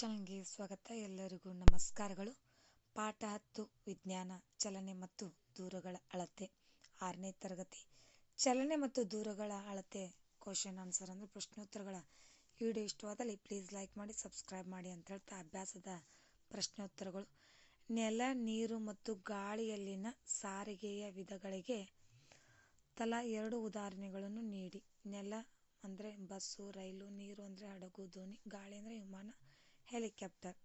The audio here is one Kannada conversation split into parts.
ಚಾನಲ್ಗೆ ಸ್ವಾಗತ. ಎಲ್ಲರಿಗೂ ನಮಸ್ಕಾರಗಳು. ಪಾಠ ಹತ್ತು, ವಿಜ್ಞಾನ, ಚಲನೆ ಮತ್ತು ದೂರಗಳ ಅಳತೆ. ಆರನೇ ತರಗತಿ. ಚಲನೆ ಮತ್ತು ದೂರಗಳ ಅಳತೆ ಕ್ವಶನ್ ಆನ್ಸರ್ ಅಂದರೆ ಪ್ರಶ್ನೋತ್ತರಗಳ ವಿಡಿಯೋ ಇಷ್ಟವಾದಲ್ಲಿ ಪ್ಲೀಸ್ ಲೈಕ್ ಮಾಡಿ ಸಬ್ಸ್ಕ್ರೈಬ್ ಮಾಡಿ ಅಂತ ಹೇಳ್ತಾ ಅಭ್ಯಾಸದ ಪ್ರಶ್ನೋತ್ತರಗಳು. ನೆಲ, ನೀರು ಮತ್ತು ಗಾಳಿಯಲ್ಲಿನ ಸಾರಿಗೆಯ ವಿಧಗಳಿಗೆ ತಲಾ ಎರಡು ಉದಾಹರಣೆಗಳನ್ನು ನೀಡಿ. ನೆಲ ಅಂದರೆ ಬಸ್ಸು, ರೈಲು, ನೀರು ಅಂದರೆ ಹಡಗು, ದೋಣಿ, ಗಾಳಿ ಅಂದರೆ ವಿಮಾನ. ಹೆಲಿಕಾಪ್ಟರ್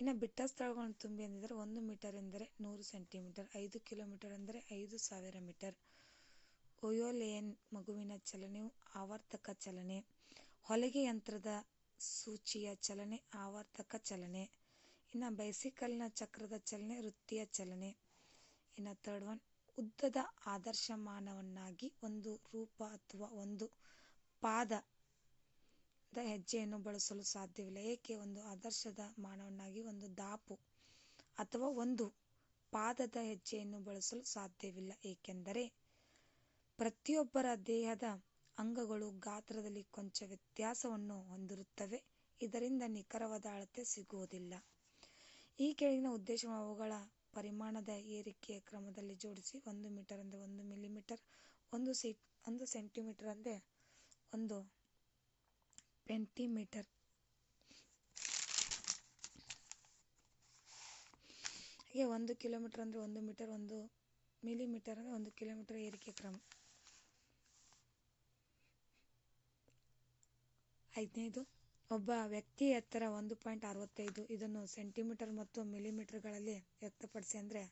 ಇನ್ನು ಬಿಟ್ಟ ಸ್ಥಳಗಳನ್ನು ತುಂಬಿ ಅಂದಿದ್ದರೆ ಒಂದು ಮೀಟರ್ ಎಂದರೆ ನೂರು ಸೆಂಟಿಮೀಟರ್ ಐದು ಕಿಲೋಮೀಟರ್ ಎಂದರೆ ಐದು ಸಾವಿರ ಮೀಟರ್ ಒಯೋಲೇನ್ ಮಗುವಿನ ಚಲನೆಯು ಆವರ್ತಕ ಚಲನೆ. ಹೊಲಿಗೆ ಯಂತ್ರದ ಸೂಚಿಯ ಚಲನೆ, ಆವರ್ತಕ ಚಲನೆ. ಇನ್ನು ಬೈಸಿಕಲ್ನ ಚಕ್ರದ ಚಲನೆ, ವೃತ್ತಿಯ ಚಲನೆ. ಇನ್ನು ತರ್ಡ್ ಒನ್ ಉದ್ದದ ಆದರ್ಶಮಾನವನ್ನಾಗಿ ಒಂದು ರೂಪ ಅಥವಾ ಒಂದು ಪಾದದ ಹೆಜ್ಜೆಯನ್ನು ಬಳಸಲು ಸಾಧ್ಯವಿಲ್ಲ. ಏಕೆ? ಒಂದು ಆದರ್ಶದ ಮಾನವನಾಗಿ ಒಂದು ದಾಪು ಅಥವಾ ಒಂದು ಪಾದದ ಹೆಜ್ಜೆಯನ್ನು ಬಳಸಲು ಸಾಧ್ಯವಿಲ್ಲ. ಏಕೆಂದರೆ ಪ್ರತಿಯೊಬ್ಬರ ದೇಹದ ಅಂಗಗಳು ಗಾತ್ರದಲ್ಲಿ ಕೊಂಚ ವ್ಯತ್ಯಾಸವನ್ನು ಹೊಂದಿರುತ್ತವೆ. ಇದರಿಂದ ನಿಖರವಾದ ಅಳತೆ ಸಿಗುವುದಿಲ್ಲ. ಈ ಕೆಳಗಿನ ಉದ್ದೇಶ ಅವುಗಳ ಪರಿಮಾಣದ ಏರಿಕೆಯ ಕ್ರಮದಲ್ಲಿ ಜೋಡಿಸಿ ಒಂದು ಮೀಟರ್ ಅಂದರೆ ಒಂದು ಮಿಲಿಮೀಟರ್, ಒಂದು ಒಂದು ಸೆಂಟಿಮೀಟರ್ ಅಂದರೆ ಒಂದು ಪೆಂಟಿಮೀಟರ್ ಹಾಗೆ ಒಂದು ಕಿಲೋಮೀಟರ್ ಅಂದರೆ ಒಂದು ಮೀಟರ್, ಒಂದು ಮಿಲಿಮೀಟರ್ ಅಂದರೆ ಒಂದು ಕಿಲೋಮೀಟರ್ ಏರಿಕೆ ಕ್ರಮ. ಐದನೇದು, ಒಬ್ಬ ವ್ಯಕ್ತಿ ಎತ್ತರ ಒಂದು ಪಾಯಿಂಟ್ ಅರವತ್ತೈದು. ಇದನ್ನು ಸೆಂಟಿಮೀಟರ್ ಮತ್ತು ಮಿಲಿಮೀಟರ್ಗಳಲ್ಲಿ ವ್ಯಕ್ತಪಡಿಸಿ ಅಂದರೆ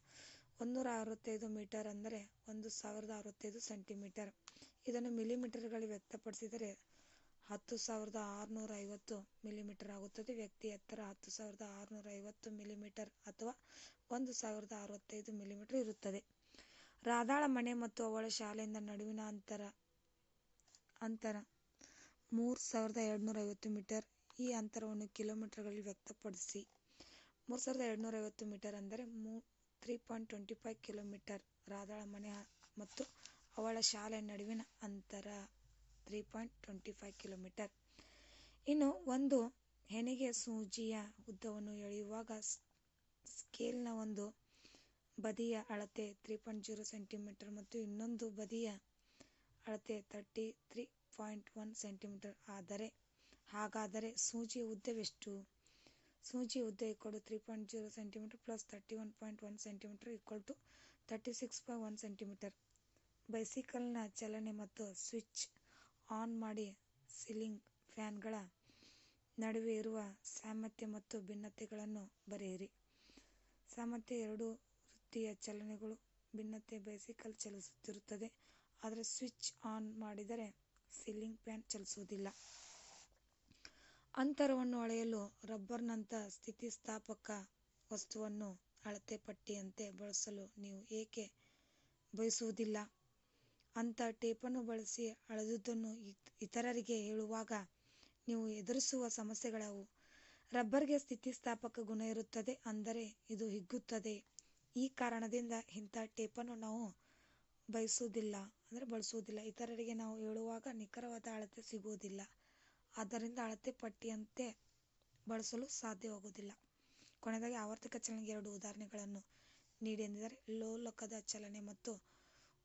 ಒಂದೂರ ಅರವತ್ತೈದು ಮೀಟರ್ ಅಂದರೆ ಒಂದು ಸಾವಿರದ ಅರವತ್ತೈದು ಸೆಂಟಿಮೀಟರ್. ಇದನ್ನು ಮಿಲಿಮೀಟರ್ಗಳಲ್ಲಿ ವ್ಯಕ್ತಪಡಿಸಿದರೆ ಹತ್ತು ಸಾವಿರದ ಆರುನೂರ ಐವತ್ತು ಮಿಲಿಮೀಟರ್ ಆಗುತ್ತದೆ. ವ್ಯಕ್ತಿ ಎತ್ತರ ಹತ್ತು ಸಾವಿರದ ಆರುನೂರ ಐವತ್ತು ಮಿಲಿಮೀಟರ್ ಅಥವಾ ಒಂದು ಸಾವಿರದ ಅರವತ್ತೈದು ಮಿಲಿಮೀಟರ್ ಇರುತ್ತದೆ. ರಾಧಾಳ ಮನೆ ಮತ್ತು ಅವಳ ಶಾಲೆಯಿಂದ ನಡುವಿನ ಅಂತರ ಅಂತರ ಮೂರು ಸಾವಿರದ ಎರಡುನೂರ ಐವತ್ತು ಮೀಟರ್ ಈ ಅಂತರವನ್ನು ಕಿಲೋಮೀಟರ್ಗಳಲ್ಲಿ ವ್ಯಕ್ತಪಡಿಸಿ. ಮೂರು ಸಾವಿರದ ಎರಡುನೂರ ಐವತ್ತು ಮೀಟರ್ ಅಂದರೆ ಮೂ three point twenty five kilometre ರಾಧಾಳ ಮನೆ ಮತ್ತು ಅವಳ ಶಾಲೆ ನಡುವಿನ ಅಂತರ. Three point twenty five kilometre ಇನ್ನು ಒಂದು ಹೆಣಿಗೆ ಸೂಜಿಯ ಉದ್ದವನ್ನು ಎಳೆಯುವಾಗ ಸ್ಕೇಲ್ನ ಒಂದು ಬದಿಯ ಅಳತೆ ತ್ರೀ ಪಾಯಿಂಟ್ ಜೀರೋ ಸೆಂಟಿಮೀಟರ್ ಮತ್ತು ಇನ್ನೊಂದು ಬದಿಯ ಅಳತೆ thirty three point one centimetre ಆದರೆ, ಹಾಗಾದರೆ ಸೂಜಿಯ ಉದ್ದವೆಷ್ಟು? ಸೂಜಿ ಉದ್ದ equal three point zero centimetre plus thirty one point one centimetre equal to thirty six point one centimetre ಬೈಸಿಕಲ್ನ ಚಲನೆ ಮತ್ತು ಸ್ವಿಚ್ ಆನ್ ಮಾಡಿ ಸೀಲಿಂಗ್ ಫ್ಯಾನ್ಗಳ ನಡುವೆ ಇರುವ ಸಾಮರ್ಥ್ಯ ಮತ್ತು ಭಿನ್ನತೆಗಳನ್ನು ಬರೆಯಿರಿ. ಸಾಮರ್ಥ್ಯ ಎರಡು ವೃತ್ತಿಯ ಚಲನೆಗಳು, ಭಿನ್ನತೆ ಬೈಸಿಕಲ್ ಚಲಿಸುತ್ತಿರುತ್ತದೆ. ಆದರೆ ಸ್ವಿಚ್ ಆನ್ ಮಾಡಿದರೆ ಸೀಲಿಂಗ್ ಫ್ಯಾನ್ ಚಲಿಸುವುದಿಲ್ಲ. ಅಂತರವನ್ನು ಅಳೆಯಲು ರಬ್ಬರ್ನಂಥ ಸ್ಥಿತಿಸ್ಥಾಪಕ ವಸ್ತುವನ್ನು ಅಳತೆ ಪಟ್ಟಿಯಂತೆ ಬಳಸಲು ನೀವು ಏಕೆ ಬಯಸುವುದಿಲ್ಲ? ಅಂಥ ಟೇಪನ್ನು ಬಳಸಿ ಅಳೆದುದನ್ನು ಇತರರಿಗೆ ಹೇಳುವಾಗ ನೀವು ಎದುರಿಸುವ ಸಮಸ್ಯೆಗಳವು. ರಬ್ಬರ್ಗೆ ಸ್ಥಿತಿಸ್ಥಾಪಕ ಗುಣ ಇರುತ್ತದೆ ಅಂದರೆ ಇದು ಹಿಗ್ಗುತ್ತದೆ. ಈ ಕಾರಣದಿಂದ ಇಂಥ ಟೇಪನ್ನು ನಾವು ಬಯಸುವುದಿಲ್ಲ ಅಂದರೆ ಬಳಸುವುದಿಲ್ಲ. ಇತರರಿಗೆ ನಾವು ಹೇಳುವಾಗ ನಿಖರವಾದ ಅಳತೆ ಸಿಗುವುದಿಲ್ಲ. ಆದ್ದರಿಂದ ಅಳತೆ ಪಟ್ಟಿಯಂತೆ ಬಳಸಲು ಸಾಧ್ಯವಾಗುವುದಿಲ್ಲ. ಕೊನೆಯದಾಗಿ ಆವರ್ತಕ ಚಲನೆಗೆ ಎರಡು ಉದಾಹರಣೆಗಳನ್ನು ನೀಡಿ ಎಂದಿದ್ದಾರೆ, ಲೋಲಕದ ಚಲನೆ ಮತ್ತು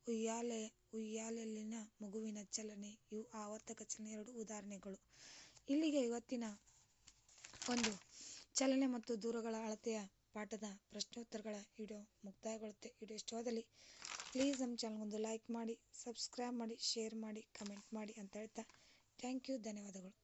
ಉಯ್ಯಾಲೆಯಲ್ಲಿನ ಮಗುವಿನ ಚಲನೆ. ಇವು ಆವರ್ತಕ ಚಲನೆ. ಎರಡು ಉದಾಹರಣೆಗಳು. ಇಲ್ಲಿಗೆ ಇವತ್ತಿನ ಒಂದು ಚಲನೆ ಮತ್ತು ದೂರಗಳ ಅಳತೆಯ ಪಾಠದ ಪ್ರಶ್ನೋತ್ತರಗಳ ವಿಡಿಯೋ ಮುಕ್ತಾಯಗೊಳ್ಳುತ್ತೆ. ವಿಡಿಯೋ ಇಷ್ಟವಾದಲ್ಲಿ ಪ್ಲೀಸ್ ನಮ್ಮ ಚಾನಲ್ಗೊಂದು ಲೈಕ್ ಮಾಡಿ ಸಬ್ಸ್ಕ್ರೈಬ್ ಮಾಡಿ ಶೇರ್ ಮಾಡಿ ಕಮೆಂಟ್ ಮಾಡಿ ಅಂತ ಹೇಳ್ತಾ ಥ್ಯಾಂಕ್ ಯು ಧನ್ಯವಾದಗಳು.